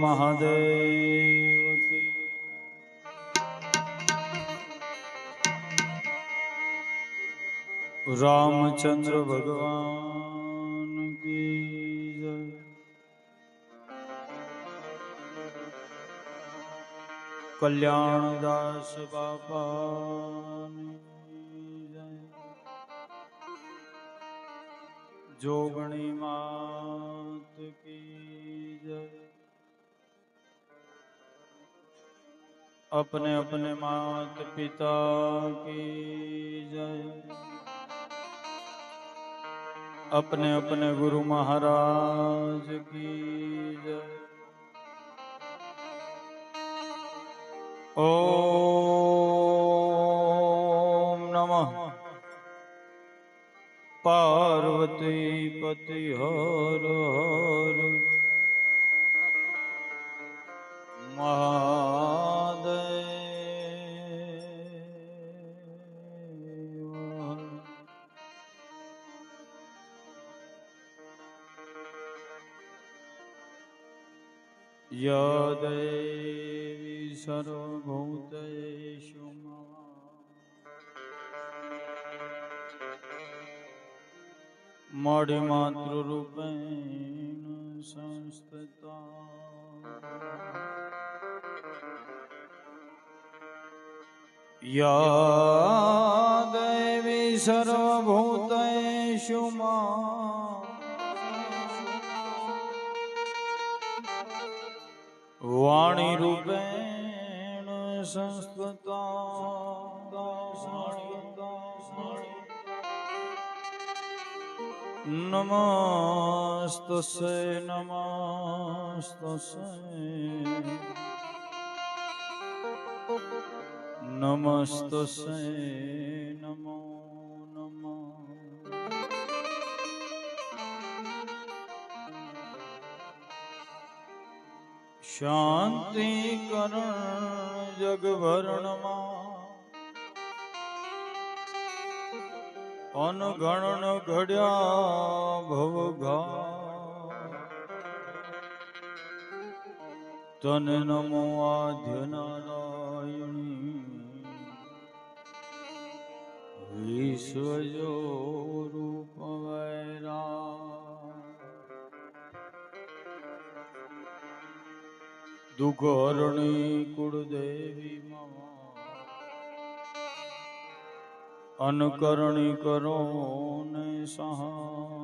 મહાદેવ. રામચંદ્ર ભગવાન કી જય. કલ્યાણદાસ જય. જોગણી માત કી अपने अपने मात पिता की जय अपने अपने गुरु महाराज की जय ओम नमः पार्वती पति हर हर महा યા દેવી સર્વભૂતેષુ મળી માતૃરૂપેણ या देवी દેવી વાણી રૂપેણ નમસ્તસે નમસ્તસે નમસ્તસે શાંતિ કરણ જગભરણમાં અનગણન ઘડ્યા ભવઘા તને નમો આદ્ય નારાયણી. દુઃખરણી કુળદેવી અનકરણી કરો ને સહા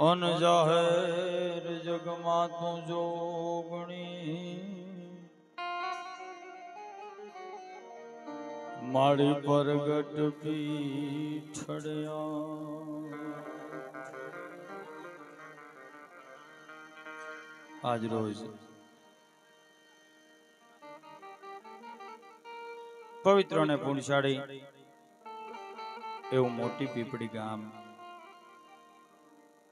અન જાહેર જગમાં તું જોગણી. મારી પરગટ પીઠડ્યા. આજ રોજ. પવિત્ર અને પુણ્યશાળી એવું મોટી પીપળી ગામ.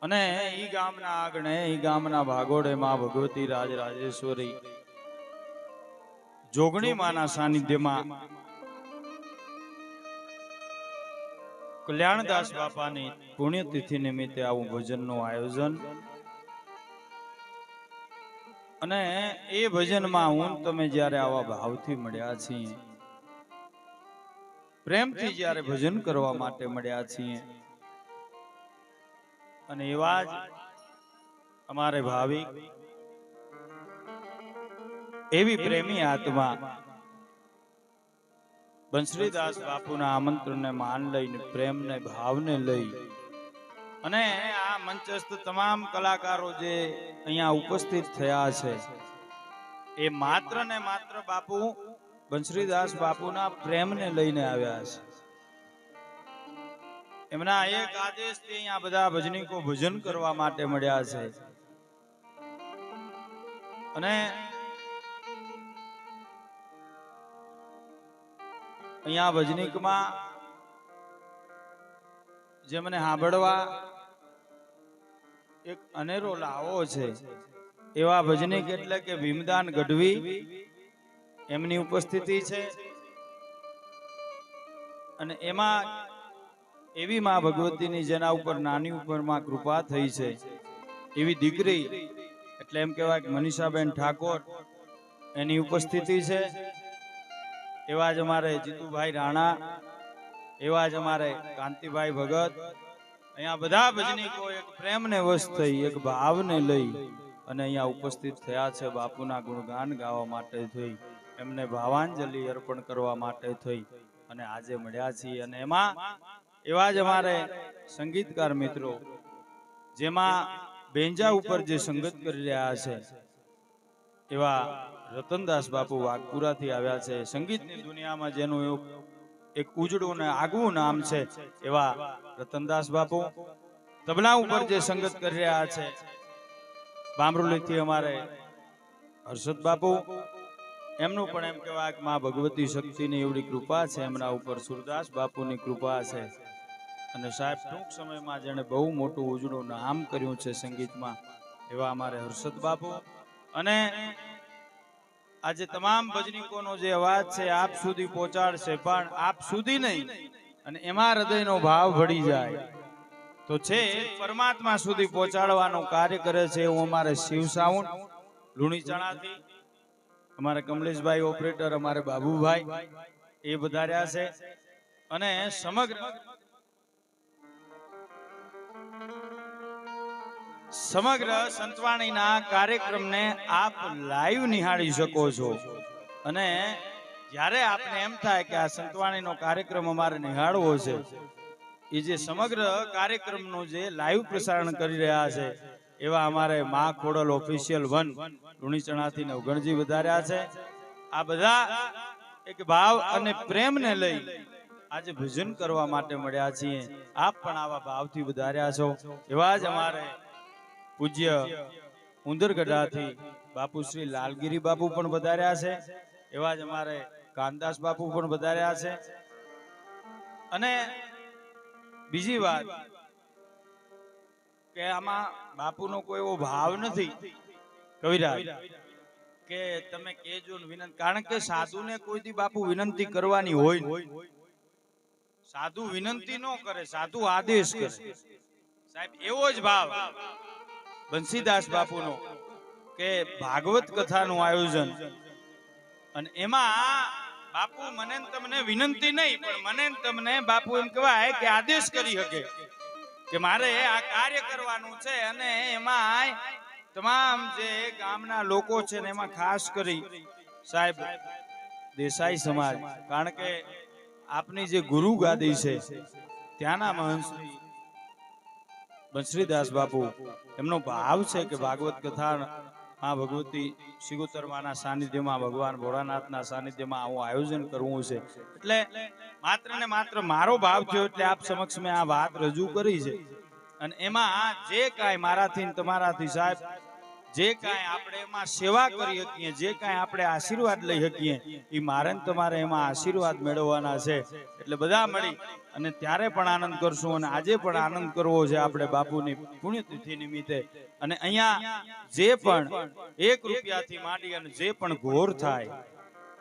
અને ઈ ગામના આગણે, ઈ ગામના ભાગોડે માં ભગવતી રાજ રાજેશ્વરી જોગણી માના સાનિધ્યમાં કલ્યાણદાસ બાપાની પુણ્યતિથિ નિમિત્તે આવું ભજનનું આયોજન અને એ ભજનમાં હું તમે જ્યારે આવા ભાવથી મળ્યા છીએ, પ્રેમથી જ્યારે ભજન કરવા માટે મળ્યા છીએ, અને એવા જ અમારે ભાવિક, એવી પ્રેમી આત્મા બંશ્રીદાસ બાપુના આમંત્રણને માન લઈને, પ્રેમને, ભાવને લઈ અને આ મંચસ્થ તમામ કલાકારો જે અહીંયા ઉપસ્થિત થયા છે, એ માત્ર ને માત્ર બાપુ બંશ્રીદાસ બાપુના પ્રેમને લઈને આવ્યા છે. એમના એક આદેશથી અહીંયા બધા ભજનીકો ભજન કરવા માટે મળ્યા છે. અને અહીંયા ભજનીકમાં જે મને સાંભળવા એક અનેરો લાવો છે, એવા ભજનિક એટલે કે ભીમદાન ગઢવી એમની ઉપસ્થિતિ છે. અને એમાં એવી માં ભગવતીની જેના ઉપર નાની ઉપરમાં કૃપા થઈ છે, એવી દીકરી, એટલે એમ કહેવાય કે મનીષાબેન ઠાકોર, એની ઉપસ્થિતિ છે. એવા જ અમારે જીતુભાઈ રાણા એવા જ અમારે કાંતિભાઈ ભગત. અહીંયા બધા ભજનીકો એક પ્રેમને વશ થઈ, એક ભાવને લઈ અને અહીંયા ઉપસ્થિત થયા છે બાપુના ગુણગાન ગાવા માટે થઈ, એમને ભાવાંજલિ અર્પણ કરવા માટે થઈ અને આજે મળ્યા છીએ. અને એમાં એવા જ અમારે સંગીતકાર મિત્રો, જેમાં બેંજા ઉપર જે સંગત કરી રહ્યા છે, એવા રતનદાસ બાપુ વાઘપુરાથી આવ્યા છે. સંગીતની દુનિયામાં જેનું એવું એક ઉજળું ને આગવું નામ છે એવા રતનદાસ બાપુ. તબલા ઉપર જે સંગત કરી રહ્યા છે, બામરોલીથી અમારે હર્ષદ બાપુ. એમનું પણ એમ કહેવાય કે માં ભગવતી શક્તિની એવડી કૃપા છે, એમના ઉપર સુરદાસ બાપુની કૃપા છે. અને સાહેબ, ટૂંક સમયમાં જેણે બહુ મોટું ઉજળું નામ કર્યું છે સંગીતમાં, એવા અમારે હર્ષદ બાપુ. અને આજે તમામ ભજનીકોનો જે અવાજ છે, આપ સુધી પહોંચાડશે, પણ આપ સુધી નહીં. અને એમાં હૃદયનો ભાવ ભળી જાય. તો છે, પરમાત્મા સુધી પહોંચાડવાનું કાર્ય કરે છે એવું અમારે શિવ સાઉન્ડ લુણી ચણાથી, અમારે કમલેશભાઈ ઓપરેટર, અમારે બાબુભાઈ, એ વધાર્યા છે. અને સમગ્ર સમગ્ર સંતવાણીના કાર્યક્રમને આપ લાઈવ નિહાળી શકો છો. અને જ્યારે આપને એમ થાય કે આ સંતવાણીનો કાર્યક્રમ અમારે નિહાળવો છે, એ જે સમગ્ર કાર્યક્રમનું જે લાઈવ પ્રસારણ કરી રહ્યા છે, એવા અમારે મા ખોડલ ઓફિશિયલ વન લુણીચણાથી નવગણજી વધાર્યા છે. આ બધા એક ભાવ અને પ્રેમને લઈ આજે ભજન કરવા માટે મળ્યા છીએ. આપ પણ આવા ભાવથી વધાર્યા છો. એવા જ અમારે પૂજ્ય ઉંદરગઢાથી બાપુ શ્રી લાલગીરી બાપુ પણ વધાર્યા છે, એવા જ અમારે કાનદાસ બાપુ પણ વધાર્યા છે. અને બીજી વાત કે આમાં બાપુનો કોઈ એવો ભાવ નથી, કવિરાજ, કે તમે કેજો વિનંતી, કારણ કે સાધુને કોઈથી બાપુ વિનંતી કરવાની હોય સાધુ વિનંતી ન કરે, સાધુ આદેશ કરે. સાહેબ, એવો જ ભાવ. બંસીદાસ બાપુનો, કે ભાગવત કથાનું આયોજન. અને એમાં બાપુ મને તમને વિનંતી નહીં, પણ મને તમને બાપુ એમ કહેવાય કે આદેશ કરી શકે કે મારે આ કાર્ય કરવાનું છે અને એમાં તમામ જે ગામના લોકો છે ને એમાં ખાસ કરી સાહેબ દેસાઈ સમાજ, કારણ કે આપની જે ગુરુ ગાદી છે ત્યાંના મહંત શ્રી બંશ્રીદાસ બાપુ, એમનો ભાવ છે કે ભાગવત કથા આ ભગવતી શિગોતર માના સાનિધ્યમાં, ભગવાન ભોળાનાથના સાનિધ્યમાં આવું આયોજન કરવું છે. એટલે માત્ર ને માત્ર મારો ભાવ થયો એટલે આપ સમક્ષ મેં આ વાત રજૂ કરી છે. અને એમાં જે કાંઈ મારાથી તમારાથી સાહેબ જે કાંઈ આપણે એમાં સેવા કરી શકીએ, જે કાંઈ આપણે આશીર્વાદ લઈ શકીએ, એ મારે તમારે એમાં આશીર્વાદ મેળવવાના છે. એટલે બધા મળી અને ત્યારે પણ આનંદ કરશું અને આજે પણ આનંદ કરવો છે આપણે બાપુની પુણ્યતિથિ નિમિત્તે. અને અહીંયા જે પણ એક રૂપિયાથી માંડી અને જે પણ ઘોર થાય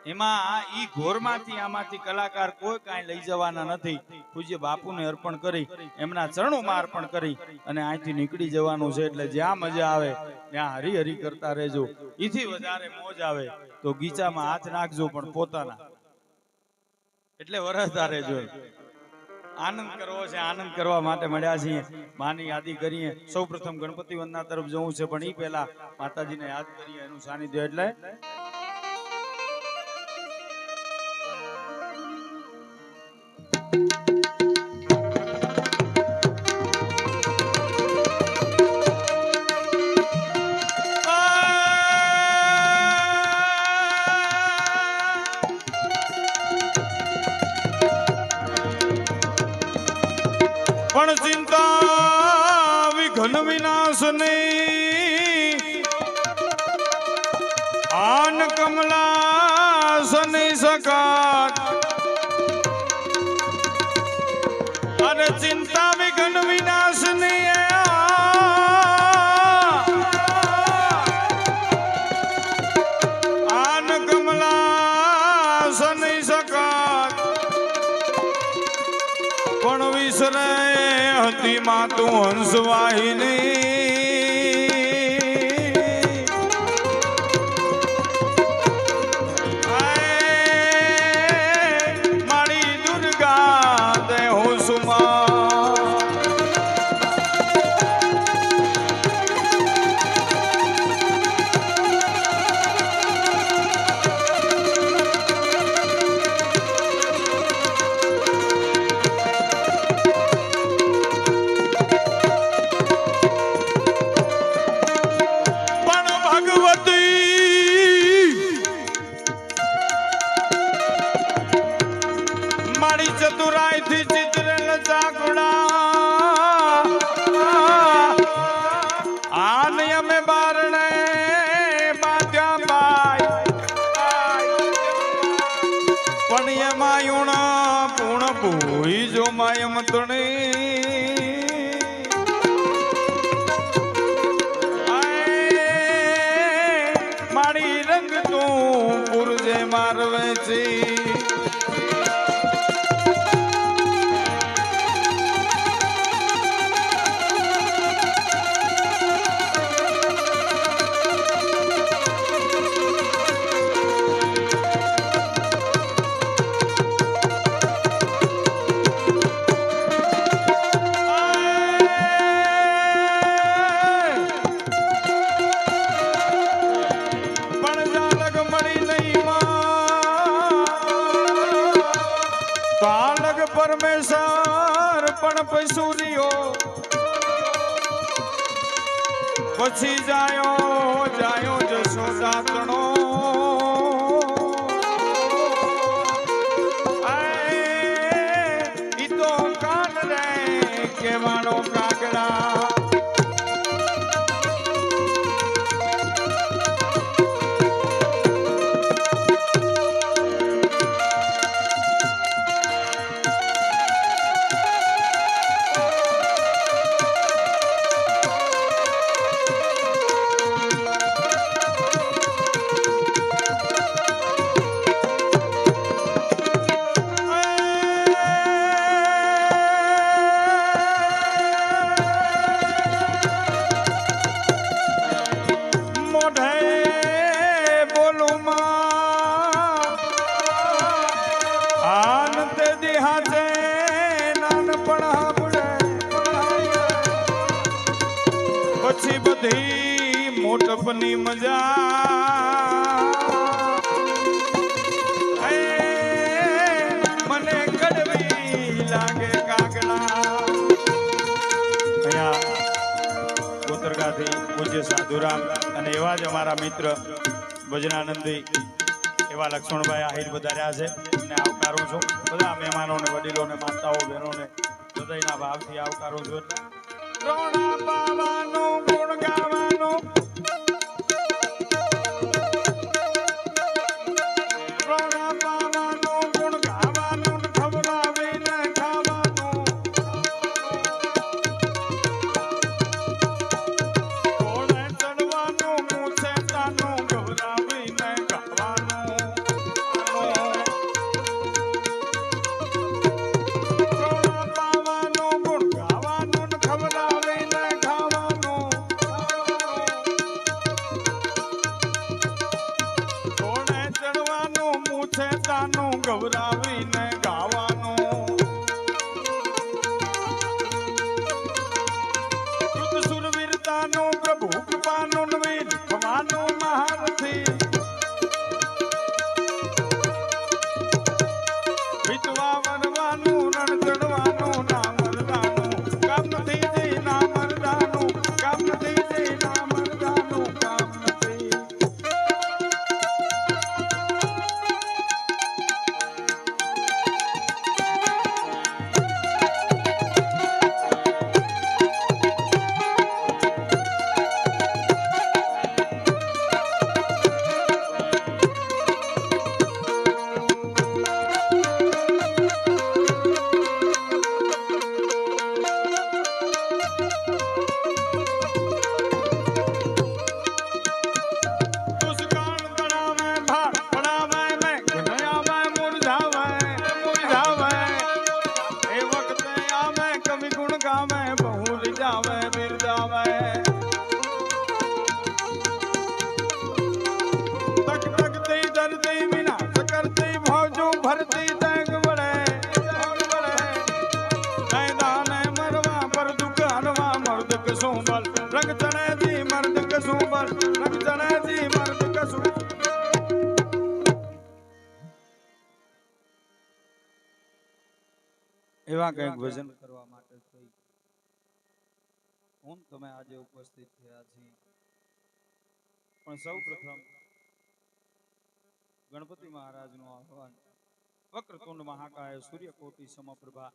એમાં ઈ ઘોરમાંથી આમાંથી કલાકાર કોઈ કાંઈ લઈ જવાના નથી. પૂજ્ય બાપુને અર્પણ કરી, એમના ચરણોમાં અર્પણ કરી અને અહીંથી નીકળી જવાનું છે એટલે જ્યાં મજા આવે, ત્યાં હરી હરી કરતા રહેજો. ઈથી વધારે મોજ આવે તો ગીચામાં હાથ નાખજો પણ પોતાના. એટલે વરસતા રહેજો. આનંદ કરવો છે, આનંદ કરવા માટે મળ્યા છીએ. માની યાદી કરીએ. સૌ પ્રથમ ગણપતિ વંદના તરફ જવું છે, પણ ઈ પહેલા માતાજીને યાદ કરીએ એનું સાનિધ્ય એટલે કમલાસની સકાત અને ચિંતા વિઘ્ન વિનાશની આન કમલાસની સકાત પણ વિસરે હતી માતું હંસવાહિની. તારી ચતુરાઈ થી ચિત્ર જાગડા. પછી જાયો જાયો જશો દાતણો. સાધુરામ અને એવા જ અમારા મિત્ર ભજનાનંદી, એવા લક્ષ્મણભાઈ આહિર વધાર્યા છે. અને આવકારું છું. બધા મહેમાનોને, વડીલોને, માતાઓ, બહેનોને હૃદયના ભાવથી આવકારું છું. ગાવાનું प्रभु कृपा એવા કંઈક ભજન કરવા માટે હું તમે આજે ઉપસ્થિત થયા છીએ પણ સૌ પ્રથમ ગણપતિ મહારાજનું આહવાન વક્રતુંડ મહાકાય, સૂર્યકોટી સમપ્રભા.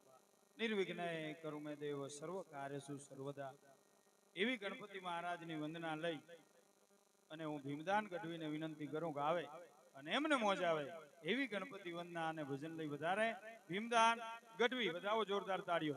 નિર્વિઘ્ન કરું દેવ સર્વ કાર્યસુ સર્વદા. એવી ગણપતિ મહારાજની વંદના લઈ અને હું ભીમદાન ગઢવીને વિનંતી કરું કે આવે અને એમને મોજ આવે. એવી ગણપતિ વંદના અને ભજન લઈ વધારે ભીમદાન ગઢવી બધાઓ જોરદાર તાળીઓ.